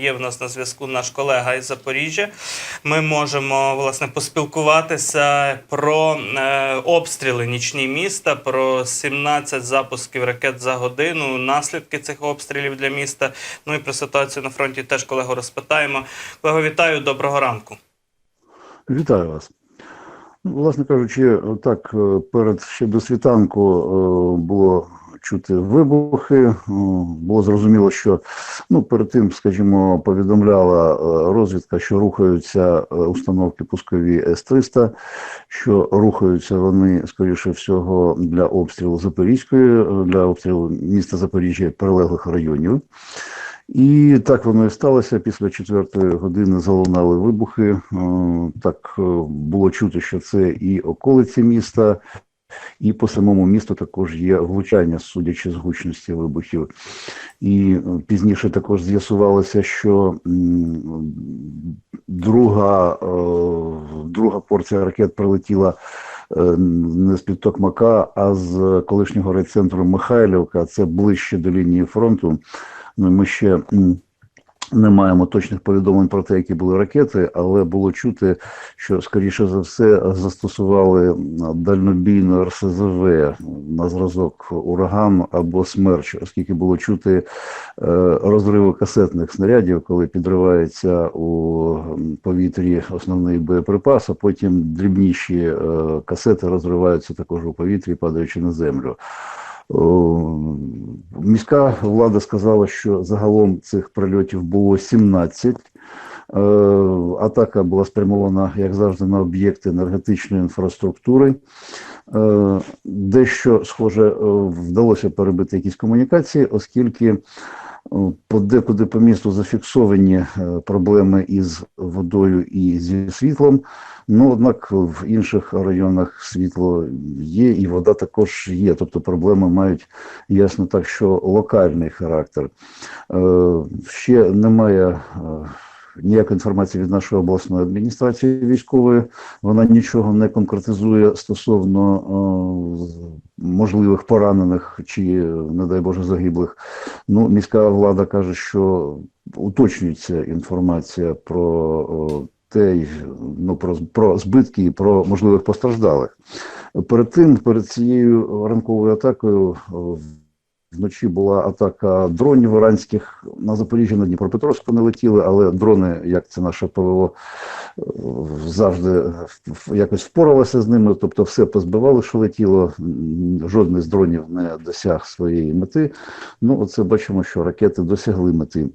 Є в нас на зв'язку наш колега із Запоріжжя. Ми можемо власне поспілкуватися про е, обстріли нічні міста, про 17 запусків ракет за годину, наслідки цих обстрілів для міста. Ну і про ситуацію на фронті теж колегу розпитаємо. Колего, вітаю, доброго ранку. Вітаю вас. Ну, Власне кажучи, так е, перед ще до світанку е, було чути вибухи. Було зрозуміло, що ну перед тим, скажімо, повідомляла е, розвідка, що рухаються е, установки пускові С-300, що рухаються вони, скоріше всього, для обстрілу Запорізької, е, для обстрілу міста Запоріжжя прилеглих районів. І так воно і сталося. Після четвертої години залунали вибухи. Так було чути, що це і околиці міста, і по самому місту також є влучання, судячи з гучності вибухів. І е, пізніше також з'ясувалося, що друга, е, друга порція ракет прилетіла е, не з-під Токмака, а з колишнього райцентру Михайлівка. Це ближче до лінії фронту. Ну, ми ще не маємо точних повідомлень про те, які були ракети, але було чути, що скоріше за все застосували дальнобійну РСЗВ на зразок ураган або смерч, оскільки було чути е, розриви касетних снарядів, коли підривається у повітрі основний боєприпас, а потім дрібніші е, касети розриваються також у повітрі, падаючи на землю. О, Міська влада сказала, що загалом цих прильотів було 17. Е, Атака була спрямована, як завжди, на об'єкти енергетичної інфраструктури. Е, Дещо, схоже, е, вдалося перебити якісь комунікації, оскільки подекуди по місту зафіксовані е, проблеми із водою і зі світлом. Ну, однак в інших районах світло є, і вода також є. Тобто проблеми мають ясно так, що локальний характер. Е, Ще немає е, ніякої інформації від нашої обласної адміністрації військової. Вона нічого не конкретизує стосовно е, можливих поранених чи, не дай Боже, загиблих. Ну, міська влада каже, що уточнюється інформація про о, те, ну, про, про збитки і про можливих постраждалих. Перед тим, перед цією ранковою атакою, о, вночі була атака. Дронів іранських на Запоріжжя, на Дніпропетровську не летіли, але дрони, як це наше ПВО, завжди якось впоралося з ними, тобто все позбивали, що летіло, жодний з дронів не досяг своєї мети. Ну, оце бачимо, що ракети досягли мети. Е,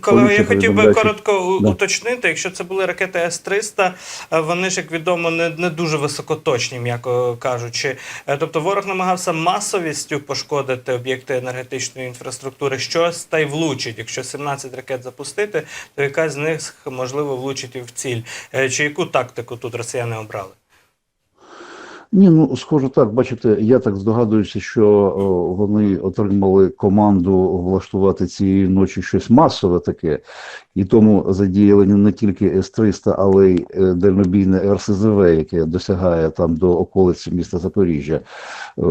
Колеги, я хотів би коротко Да. уточнити, якщо це були ракети С-300, е, вони ж, як відомо, не, не дуже високоточні, м'яко кажучи. Е, Тобто ворог намагався масовістю пошкодити об'єкти енергетичної інфраструктури, щось та й влучить. Якщо 17 ракет запустити, то якась з них можливо влучить і в ціль. Е, Чи яку тактику тут росіяни обрали? Ні, ну схоже так. Бачите, я так здогадуюся, що вони отримали команду влаштувати цієї ночі щось масове таке, і тому задіяли не тільки С-300, але й е, дальнобійне РСЗВ, яке досягає там до околиці міста Запоріжжя. Е,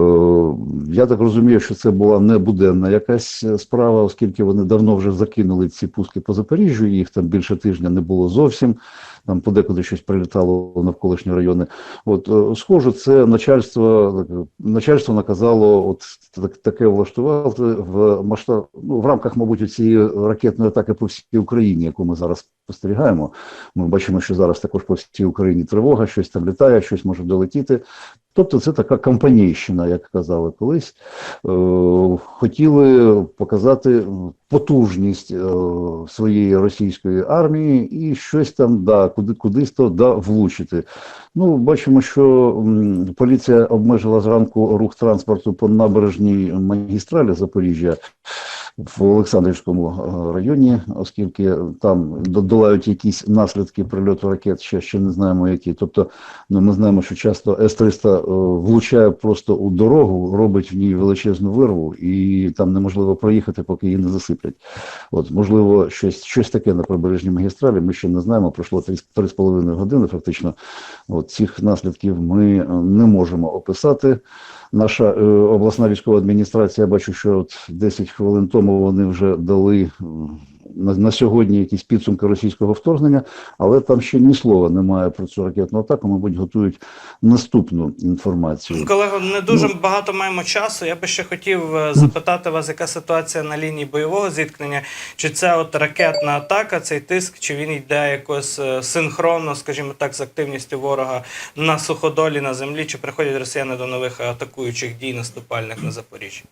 Я так розумію, що це була не буденна якась е, справа, оскільки вони давно вже закинули ці пуски по Запоріжжю, їх там більше тижня не було зовсім. Там подекуди щось прилітало навколишні райони. От е, схоже, це начальство начальство наказало от так, таке влаштувати в масштаб ну, в рамках, мабуть, цієї ракетної атаки по всій Україні, яку ми зараз спостерігаємо. Ми бачимо, що зараз також по всій Україні тривога, щось там літає, щось може долетіти. Тобто це така кампанійщина, як казали колись. Е, Хотіли показати потужність е, своєї російської армії і щось там да, куди кудись то да, влучити. Ну, бачимо, що поліція обмежила зранку рух транспорту по набережній магістралі Запоріжжя в Олександрівському е, районі, оскільки там додолають якісь наслідки прильоту ракет, ще, ще не знаємо які. Тобто, ну, ми знаємо, що часто С-300 е, влучає просто у дорогу, робить в ній величезну вирву, і там неможливо проїхати, поки її не засиплять. От, можливо, щось, щось таке на прибережній магістралі, ми ще не знаємо. Пройшло 3,5 години фактично. От, цих наслідків ми е, не можемо описати. Наша е, обласна військова адміністрація, я бачу, що от 10 хвилин тому вони вже дали на, на сьогодні якісь підсумки російського вторгнення, але там ще ні слова немає про цю ракетну атаку. Мабуть, готують наступну інформацію. Колего, не дуже багато маємо часу. Я би ще хотів е, запитати вас, яка ситуація на лінії бойового зіткнення? Чи це от ракетна атака, цей тиск, чи він йде якось е, синхронно, скажімо так, з активністю ворога на суходолі на землі, чи приходять росіяни до нових атакуючих дій наступальних на Запоріжжі?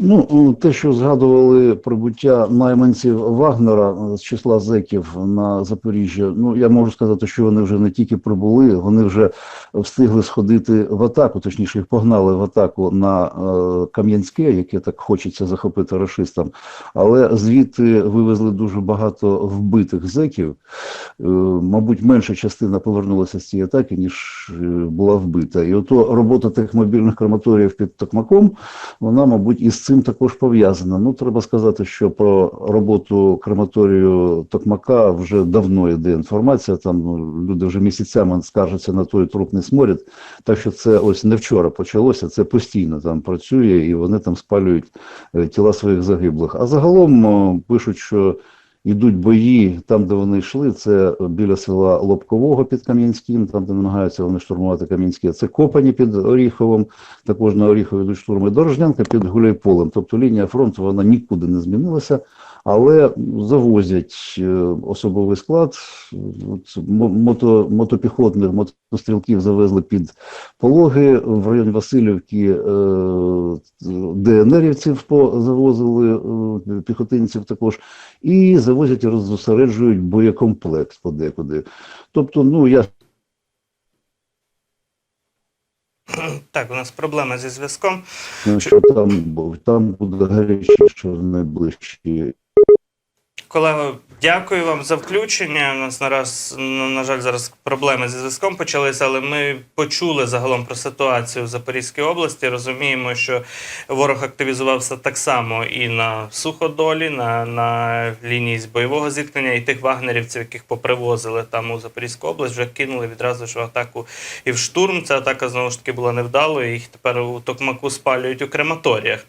Ну, те, що згадували прибуття найманців Вагнера з числа зеків на Запоріжжя, ну я можу сказати, що вони вже не тільки прибули, вони вже встигли сходити в атаку, точніше, їх погнали в атаку на е, Кам'янське, яке так хочеться захопити рашистам, але звідти вивезли дуже багато вбитих зеків. Е, мабуть, менша частина повернулася з цієї атаки, ніж е, була вбита. І ото робота тих мобільних крематоріїв під Токмаком, вона, мабуть, із цим також пов'язана. Ну, треба сказати, що про роботу крематорію Токмака вже давно йде інформація. Там ну, люди вже місяцями скаржаться на той трупний сморід. Так що це ось не вчора почалося, це постійно там працює, і вони там спалюють е, тіла своїх загиблих. А загалом пишуть, що Йдуть бої там, де вони йшли. Це біля села Лобкового під Кам'янським, там де намагаються вони штурмувати Кам'янське. Це Копані під Оріховом, також на Оріхові йдуть штурми. Дорожнянка під Гуляйполем. Тобто лінія фронту вона нікуди не змінилася, але завозять е, особовий склад. От, мото, мотопіхотних мотострілків завезли під Пологи в районі Васильівки. Е, ДНРівців завозили е, піхотинців також і завозять і розосереджують боєкомплект подекуди. Тобто, ну я Так, у нас проблеми зі зв'язком. що там, там буде гарячіше в найближчі Колего, дякую вам за включення. У нас нараз, ну, на жаль, зараз проблеми зі зв'язком почалися, але ми почули загалом про ситуацію в Запорізькій області. Розуміємо, що ворог активізувався так само і на суходолі, на, на лінії бойового зіткнення, і тих вагнерівців, яких попривозили там у Запорізьку область, вже кинули відразу ж в атаку і в штурм. Ця атака знову ж таки була невдалою. Їх тепер у Токмаку спалюють у крематоріях.